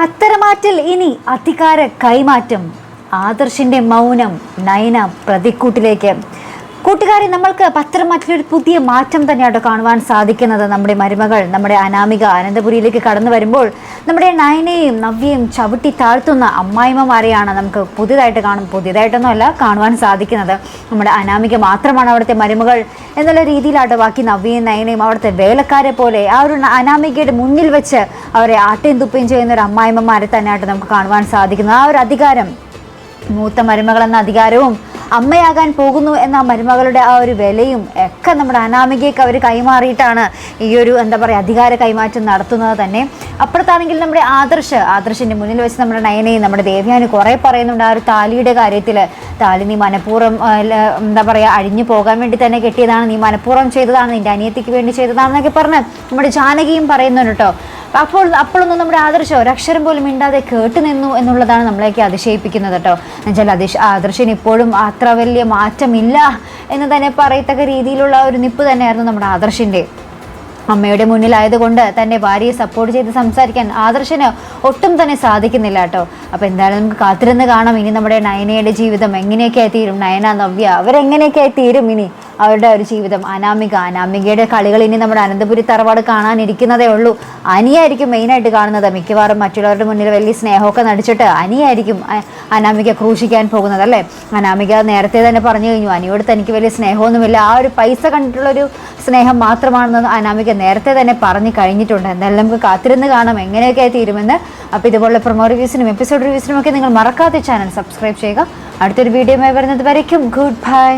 പത്തരമാറ്റിൽ ഇനി അധികാര കൈമാറ്റം. ആദർശിന്റെ മൗനം നയന പ്രതിക്കൂട്ടിലേക്ക്. കൂട്ടുകാരെ നമ്മൾക്ക് പത്രമാറ്റിൽ ഒരു പുതിയ മാറ്റം തന്നെയാണ് കാണുവാൻ സാധിക്കുന്നത്. നമ്മുടെ മരുമകൾ നമ്മുടെ അനാമിക അനന്തപുരിയിലേക്ക് കടന്നു വരുമ്പോൾ നമ്മുടെ നയനയും നവ്യയും ചവിട്ടി താഴ്ത്തുന്ന അമ്മായിമ്മമാരെയാണ് നമുക്ക് പുതിയതായിട്ട് കാണും. പുതിയതായിട്ടൊന്നുമല്ല കാണുവാൻ സാധിക്കുന്നത്. നമ്മുടെ അനാമിക മാത്രമാണ് അവിടുത്തെ മരുമകൾ എന്നുള്ള രീതിയിലാണ് ബാക്കി നവ്യയും നയനയും അവിടുത്തെ വേലക്കാരെ പോലെ ആ ഒരു അനാമികയുടെ മുന്നിൽ വെച്ച് അവരെ ആട്ടയും തുപ്പയും ചെയ്യുന്ന ഒരു അമ്മായിമ്മമാരെ തന്നെയായിട്ട് നമുക്ക് കാണുവാൻ സാധിക്കുന്നത് ആ ഒരു അധികാരം മൂത്ത മരുമകൾ എന്ന അധികാരവും അമ്മയാകാൻ പോകുന്നു എന്ന മരുമകളുടെ ആ ഒരു വിലയും ഒക്കെ നമ്മുടെ അനാമികയ്ക്ക് അവർ കൈമാറിയിട്ടാണ് ഈ ഒരു എന്താ പറയുക അധികാര കൈമാറ്റം നടത്തുന്നത് തന്നെ. അപ്പുറത്താണെങ്കിൽ നമ്മുടെ ആദർശ്. ആദർശിന്റെ മുന്നിൽ വെച്ച് നമ്മുടെ നയനയും നമ്മുടെ ദേവ്യാനും കുറേ പറയുന്നുണ്ട് ആ ഒരു താലിയുടെ കാര്യത്തിൽ താലി നീ മനഃപൂർവം എന്താ പറയുക അഴിഞ്ഞു പോകാൻ വേണ്ടി തന്നെ കെട്ടിയതാണ്. നീ മനഃപൂർവം ചെയ്തതാണ്. നിന്റെ അനിയത്തിക്ക് വേണ്ടി ചെയ്തതാണെന്നൊക്കെ പറഞ്ഞ് നമ്മുടെ ജാനകിയും പറയുന്നുണ്ട് കേട്ടോ. അപ്പോൾ അപ്പോഴൊന്നും നമ്മുടെ ആദർശം ഒരക്ഷരം പോലും മിണ്ടാതെ കേട്ടു നിന്നു എന്നുള്ളതാണ് നമ്മളെയൊക്കെ അതിശയിപ്പിക്കുന്നത് കേട്ടോ. എന്നുവെച്ചാൽ അതിശ ആദർശന് ഇപ്പോഴും അത്ര വലിയ മാറ്റമില്ല എന്ന് തന്നെ പറയത്തക്ക രീതിയിലുള്ള ഒരു നിപ്പ് തന്നെയായിരുന്നു നമ്മുടെ ആദർശിന്റെ. അമ്മയുടെ മുന്നിലായതുകൊണ്ട് തന്റെ ഭാര്യയെ സപ്പോർട്ട് ചെയ്ത് സംസാരിക്കാൻ ആദർശന് ഒട്ടും തന്നെ സാധിക്കുന്നില്ല കേട്ടോ. അപ്പോൾ എന്തായാലും നമുക്ക് കാത്തിരുന്ന് കാണാം. ഇനി നമ്മുടെ നയനയുടെ ജീവിതം എങ്ങനെയൊക്കെ തീരും നയന നവ്യ അവരെങ്ങനെയൊക്കെ തീരും ഇനി? അവരുടെ ഒരു ജീവിതം. അനാമിക അനാമികയുടെ കളികൾ ഇനി നമ്മുടെ അനന്തപുരി തറവാട് കാണാനിരിക്കുന്നതേ ഉള്ളൂ. അനിയായിരിക്കും മെയിനായിട്ട് കാണുന്നത്. മിക്കവാറും മറ്റുള്ളവരുടെ മുന്നിൽ വലിയ സ്നേഹമൊക്കെ നടിച്ചിട്ട് അനിയായിരിക്കും അനാമിക ക്രൂശിക്കാൻ പോകുന്നത് അല്ലേ? അനാമിക നേരത്തെ തന്നെ പറഞ്ഞു കഴിഞ്ഞു അനിയോട് തനിക്ക് വലിയ സ്നേഹമൊന്നുമില്ല. ആ ഒരു പൈസ കണ്ടിട്ടുള്ളൊരു സ്നേഹം മാത്രമാണെന്ന് അനാമിക നേരത്തെ തന്നെ പറഞ്ഞു കഴിഞ്ഞിട്ടുണ്ട്. എന്തായാലും നമുക്ക് കാത്തിരുന്ന് കാണാം എങ്ങനെയൊക്കെ തീരുമെന്ന്. അപ്പോൾ ഇതുപോലുള്ള പ്രൊമോ റിവ്യൂസിനും എപ്പിസോഡ് റിവ്യൂസിനും ഒക്കെ നിങ്ങൾ മറക്കാതെ ചാനൽ സബ്സ്ക്രൈബ് ചെയ്യുക. അടുത്തൊരു വീഡിയോയുമായി വരുന്നത് വരയ്ക്കും. Good bye